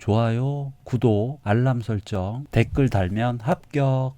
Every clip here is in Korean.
좋아요, 구독, 알람 설정, 댓글 달면 합격.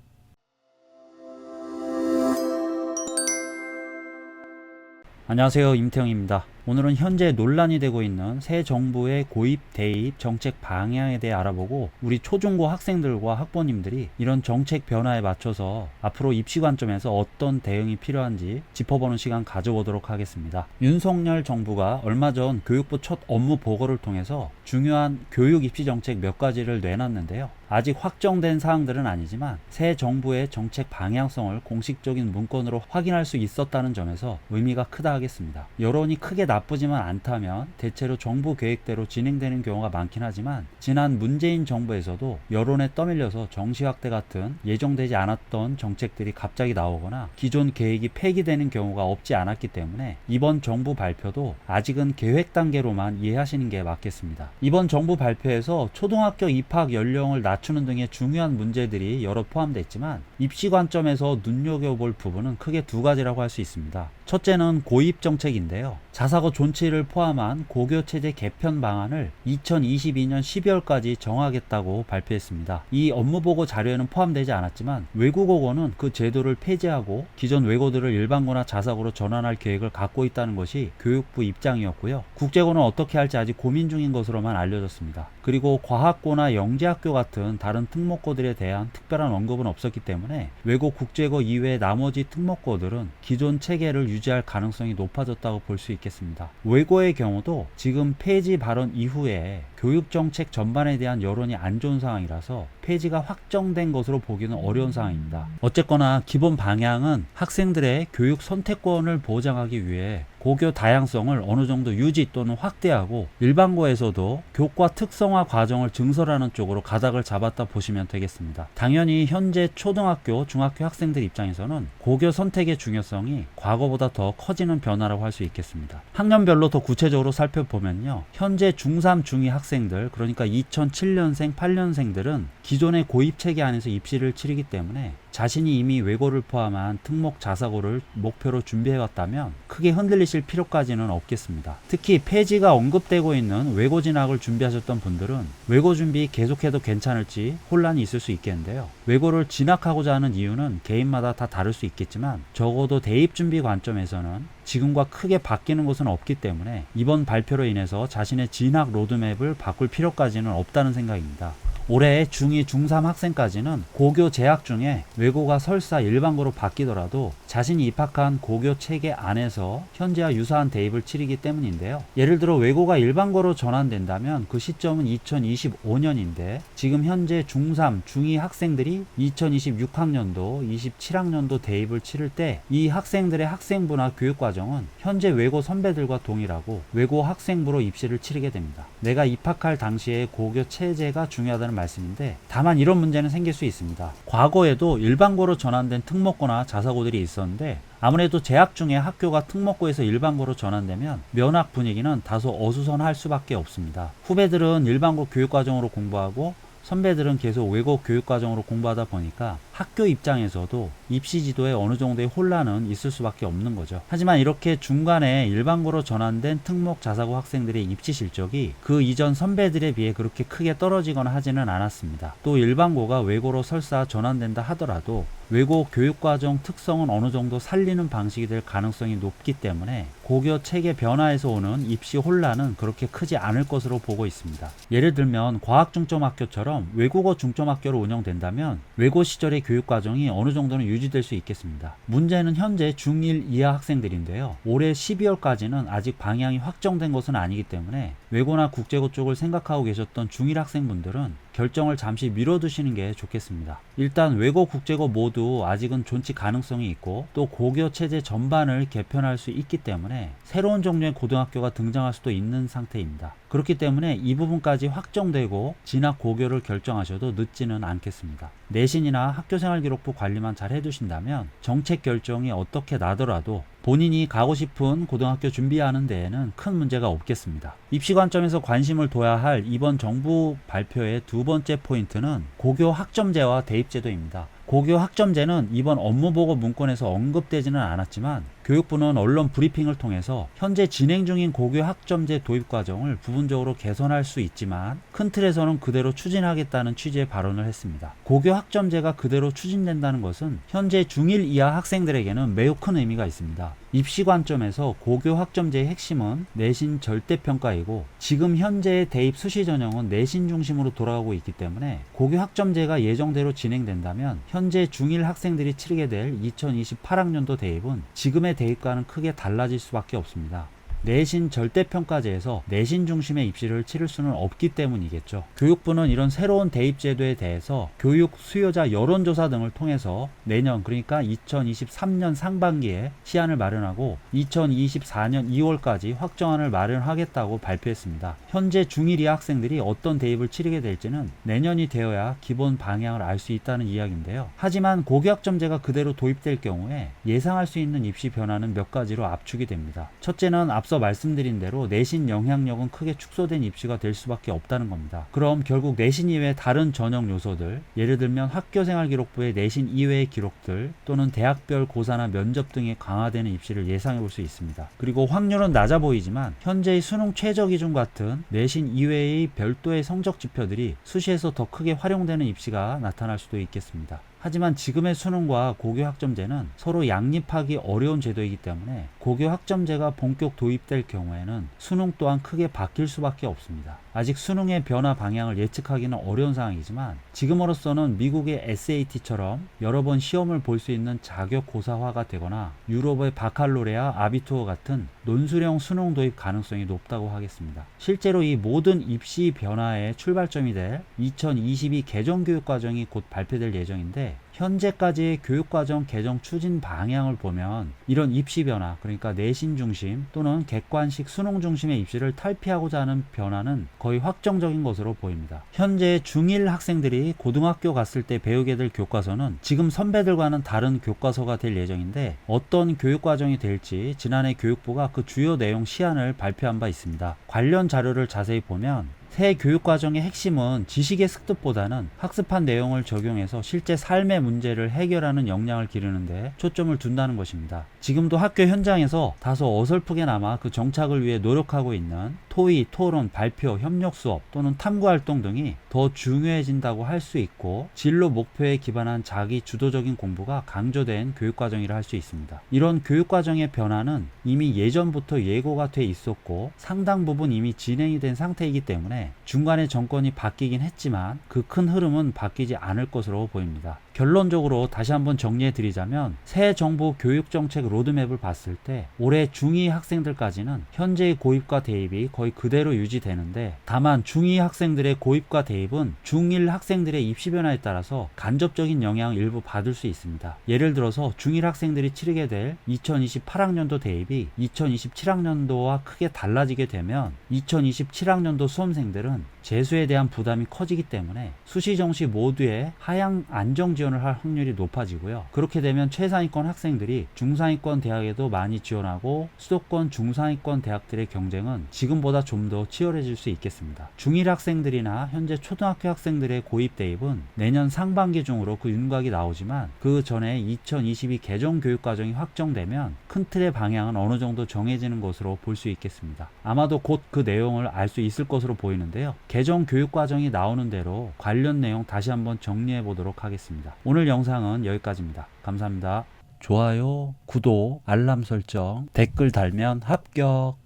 안녕하세요. 임태형입니다. 오늘은 현재 논란이 되고 있는 새 정부의 고입, 대입 정책 방향에 대해 알아보고 우리 초중고 학생들과 학부모님들이 이런 정책 변화에 맞춰서 앞으로 입시 관점에서 어떤 대응이 필요한지 짚어보는 시간 가져보도록 하겠습니다. 윤석열 정부가 얼마 전 교육부 첫 업무 보고를 통해서 중요한 교육 입시 정책 몇 가지를 내놨는데요. 아직 확정된 사항들은 아니지만 새 정부의 정책 방향성을 공식적인 문건으로 확인할 수 있었다는 점에서 의미가 크다 하겠습니다. 여론이 크게 나쁘지만 않다면 대체로 정부 계획대로 진행되는 경우가 많긴 하지만 지난 문재인 정부에서도 여론에 떠밀려서 정시 확대 같은 예정되지 않았던 정책들이 갑자기 나오거나 기존 계획이 폐기되는 경우가 없지 않았기 때문에 이번 정부 발표도 아직은 계획 단계로만 이해하시는 게 맞겠습니다. 이번 정부 발표에서 초등학교 입학 연령을 낮추는 등의 중요한 문제들이 여러 포함되어 있지만 입시 관점에서 눈여겨볼 부분은 크게 두 가지라고 할 수 있습니다. 첫째는 고입 정책인데요. 자사고 존치를 포함한 고교 체제 개편 방안을 2022년 12월까지 정하겠다고 발표했습니다. 이 업무 보고 자료에는 포함되지 않았지만 외국어고는 그 제도를 폐지하고 기존 외고들을 일반고나 자사고로 전환할 계획을 갖고 있다는 것이 교육부 입장이었고요. 국제고는 어떻게 할지 아직 고민 중인 것으로만 알려졌습니다. 그리고 과학고나 영재학교 같은 다른 특목고들에 대한 특별한 언급은 없었기 때문에 외고 국제고 이외의 나머지 특목고들은 기존 체계를 유지 할 가능성이 높아졌다고 볼 수 있겠습니다. 외고의 경우도 지금 폐지 발언 이후에 교육 정책 전반에 대한 여론이 안 좋은 상황이라서 폐지가 확정된 것으로 보기는 어려운 상황입니다. 어쨌거나 기본 방향은 학생들의 교육 선택권을 보장하기 위해 고교 다양성을 어느 정도 유지 또는 확대하고 일반고에서도 교과 특성화 과정을 증설하는 쪽으로 가닥을 잡았다 보시면 되겠습니다. 당연히 현재 초등학교, 중학교 학생들 입장에서는 고교 선택의 중요성이 과거보다 더 커지는 변화라고 할 수 있겠습니다. 학년별로 더 구체적으로 살펴보면요. 현재 중3, 중2 학생들, 그러니까 2007년생, 8년생들은 기존의 고입 체계 안에서 입시를 치르기 때문에 자신이 이미 외고를 포함한 특목 자사고를 목표로 준비해왔다면 크게 흔들리실 필요까지는 없겠습니다. 특히 폐지가 언급되고 있는 외고 진학을 준비하셨던 분들은 외고 준비 계속해도 괜찮을지 혼란이 있을 수 있겠는데요. 외고를 진학하고자 하는 이유는 개인마다 다 다를 수 있겠지만 적어도 대입 준비 관점에서는 지금과 크게 바뀌는 것은 없기 때문에 이번 발표로 인해서 자신의 진학 로드맵을 바꿀 필요까지는 없다는 생각입니다. 올해 중2, 중3 학생까지는 고교 재학 중에 외고가 설사 일반고로 바뀌더라도 자신이 입학한 고교 체계 안에서 현재와 유사한 대입을 치르기 때문인데요. 예를 들어 외고가 일반고로 전환된다면 그 시점은 2025년인데 지금 현재 중3, 중2 학생들이 2026학년도, 27학년도 대입을 치를 때 이 학생들의 학생부나 교육과정은 현재 외고 선배들과 동일하고 외고 학생부로 입시를 치르게 됩니다. 내가 입학할 당시에 고교 체제가 중요하다는 말 씀인데 다만 이런 문제는 생길 수 있습니다. 과거에도 일반고로 전환된 특목고나 자사고들이 있었는데 아무래도 재학 중에 학교가 특목고에서 일반고로 전환되면 면학 분위기는 다소 어수선할 수밖에 없습니다. 후배들은 일반고 교육과정으로 공부하고 선배들은 계속 외고 교육과정으로 공부하다 보니까 학교 입장에서도 입시 지도에 어느 정도의 혼란은 있을 수밖에 없는 거죠. 하지만 이렇게 중간에 일반고로 전환된 특목 자사고 학생들의 입시 실적이 그 이전 선배들에 비해 그렇게 크게 떨어지거나 하지는 않았습니다. 또 일반고가 외고로 설사 전환된다 하더라도 외고 교육과정 특성은 어느 정도 살리는 방식이 될 가능성이 높기 때문에 고교 체계 변화에서 오는 입시 혼란은 그렇게 크지 않을 것으로 보고 있습니다. 예를 들면 과학 중점 학교처럼 외국어 중점 학교로 운영된다면 외고 시절의 교육 과정이 어느 정도는 유지될 수 있겠습니다. 문제는 현재 중1 이하 학생들인데요. 올해 12월까지는 아직 방향이 확정된 것은 아니기 때문에 외고나 국제고 쪽을 생각하고 계셨던 중1 학생분들은 결정을 잠시 미뤄두시는 게 좋겠습니다. 일단 외고 국제고 모두 아직은 존치 가능성이 있고 또 고교 체제 전반을 개편할 수 있기 때문에 새로운 종류의 고등학교가 등장할 수도 있는 상태입니다. 그렇기 때문에 이 부분까지 확정되고 진학 고교를 결정하셔도 늦지는 않겠습니다. 내신이나 학교생활기록부 관리만 잘 해두신다면 정책 결정이 어떻게 나더라도 본인이 가고 싶은 고등학교 준비하는 데에는 큰 문제가 없겠습니다. 입시 관점에서 관심을 둬야 할 이번 정부 발표의 두 번째 포인트는 고교 학점제와 대입제도입니다. 고교 학점제는 이번 업무보고 문건에서 언급되지는 않았지만 교육부는 언론 브리핑을 통해서 현재 진행 중인 고교 학점제 도입 과정을 부분적으로 개선할 수 있지만 큰 틀에서는 그대로 추진하겠다는 취지의 발언을 했습니다. 고교 학점제가 그대로 추진된다는 것은 현재 중1 이하 학생들에게는 매우 큰 의미가 있습니다. 입시 관점에서 고교 학점제의 핵심은 내신 절대평가이고 지금 현재의 대입 수시 전형은 내신 중심으로 돌아가고 있기 때문에 고교 학점제가 예정대로 진행된다면 현재 중1 학생들이 치르게 될 2028학년도 대입은 지금의 대입과는 크게 달라질 수밖에 없습니다. 내신 절대평가제에서 내신 중심의 입시를 치를 수는 없기 때문이겠죠. 교육부는 이런 새로운 대입 제도에 대해서 교육 수요자 여론조사 등을 통해서 내년 그러니까 2023년 상반기에 시안을 마련하고 2024년 2월까지 확정안을 마련하겠다고 발표했습니다. 현재 중1 이하 학생들이 어떤 대입을 치르게 될지는 내년이 되어야 기본 방향을 알 수 있다는 이야기인데요. 하지만 고교학점제가 그대로 도입될 경우에 예상할 수 있는 입시 변화는 몇 가지로 압축이 됩니다. 첫째는 앞서 말씀드린 대로 내신 영향력은 크게 축소된 입시가 될 수밖에 없다는 겁니다. 그럼 결국 내신 이외의 다른 전형 요소들, 예를 들면 학교생활 기록부의 내신 이외의 기록들 또는 대학별 고사나 면접 등의 강화되는 입시를 예상해 볼 수 있습니다. 그리고 확률은 낮아 보이지만 현재의 수능 최저 기준 같은 내신 이외의 별도의 성적 지표들이 수시에서 더 크게 활용되는 입시가 나타날 수도 있겠습니다. 하지만 지금의 수능과 고교 학점제는 서로 양립하기 어려운 제도이기 때문에 고교 학점제가 본격 도입될 경우에는 수능 또한 크게 바뀔 수밖에 없습니다. 아직 수능의 변화 방향을 예측하기는 어려운 상황이지만 지금으로서는 미국의 SAT처럼 여러 번 시험을 볼 수 있는 자격 고사화가 되거나 유럽의 바칼로레아 아비투어 같은 논술형 수능 도입 가능성이 높다고 하겠습니다. 실제로 이 모든 입시 변화의 출발점이 될 2022 개정 교육 과정이 곧 발표될 예정인데 현재까지의 교육과정 개정 추진 방향을 보면 이런 입시 변화, 그러니까 내신 중심 또는 객관식 수능 중심의 입시를 탈피하고자 하는 변화는 거의 확정적인 것으로 보입니다. 현재 중1 학생들이 고등학교 갔을 때 배우게 될 교과서는 지금 선배들과는 다른 교과서가 될 예정인데 어떤 교육과정이 될지 지난해 교육부가 그 주요 내용 시안을 발표한 바 있습니다. 관련 자료를 자세히 보면 새 교육과정의 핵심은 지식의 습득보다는 학습한 내용을 적용해서 실제 삶의 문제를 해결하는 역량을 기르는데 초점을 둔다는 것입니다. 지금도 학교 현장에서 다소 어설프게 남아 그 정착을 위해 노력하고 있는 토의, 토론, 발표, 협력 수업 또는 탐구 활동 등이 더 중요해진다고 할 수 있고 진로 목표에 기반한 자기 주도적인 공부가 강조된 교육과정이라 할 수 있습니다. 이런 교육과정의 변화는 이미 예전부터 예고가 돼 있었고 상당 부분 이미 진행이 된 상태이기 때문에 중간에 정권이 바뀌긴 했지만 그 큰 흐름은 바뀌지 않을 것으로 보입니다. 결론적으로 다시 한번 정리해 드리자면 새 정부 교육 정책 로드맵을 봤을 때 올해 중2 학생들까지는 현재의 고입과 대입이 거의 그대로 유지되는데 다만 중2 학생들의 고입과 대입은 중1 학생들의 입시 변화에 따라서 간접적인 영향을 일부 받을 수 있습니다. 예를 들어서 중1 학생들이 치르게 될 2028학년도 대입이 2027학년도와 크게 달라지게 되면 2027학년도 수험생들은 재수에 대한 부담이 커지기 때문에 수시 정시 모두에 하향 안정 지 원을 할 확률이 높아지고요. 그렇게 되면 최상위권 학생들이 중상위권 대학에도 많이 지원하고 수도권 중상위권 대학들의 경쟁은 지금보다 좀 더 치열해질 수 있겠습니다. 중1 학생들이나 현재 초등학교 학생들의 고입 대입은 내년 상반기 중으로 그 윤곽이 나오지만 그 전에 2022 개정 교육 과정이 확정되면 큰 틀의 방향은 어느 정도 정해지는 것으로 볼 수 있겠습니다. 아마도 곧 그 내용을 알 수 있을 것으로 보이는데요. 개정 교육 과정이 나오는 대로 관련 내용 다시 한번 정리해 보도록 하겠 습니다. 오늘 영상은 여기까지입니다. 감사합니다. 좋아요, 구독, 알람 설정, 댓글 달면 합격.